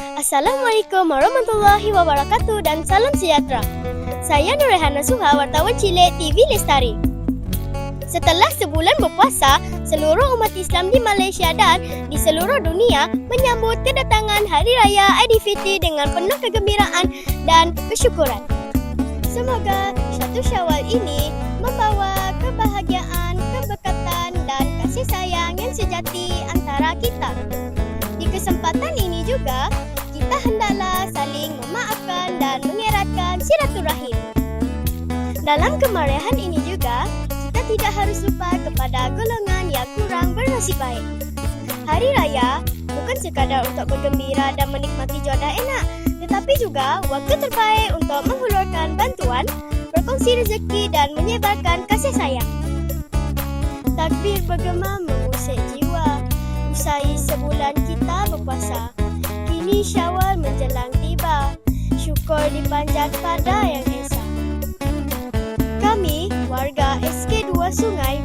Assalamualaikum warahmatullahi wabarakatuh dan salam sejahtera. Saya Nurhana Suha, wartawan cilik TV Lestari. Setelah sebulan berpuasa, seluruh umat Islam di Malaysia dan di seluruh dunia menyambut kedatangan Hari Raya Aidilfitri dengan penuh kegembiraan dan kesyukuran. Semoga satu Syawal ini membawa kebahagiaan, keberkatan dan kasih sayang yang sejati antara kita. Di kesempatan ini juga, hendaklah saling memaafkan dan mengeratkan silaturahim. Dalam kemeriahan ini juga, kita tidak harus lupa kepada golongan yang kurang bernasib baik. Hari Raya bukan sekadar untuk bergembira dan menikmati jodoh enak, tetapi juga waktu terbaik untuk menghulurkan bantuan, berkongsi rezeki dan menyebarkan kasih sayang. Takbir bergema mengusik jiwa, usai sebulan kita berpuasa. Kini syawal jelang tiba. Syukur dipanjat pada yang esa. Kami warga SK2 Sungai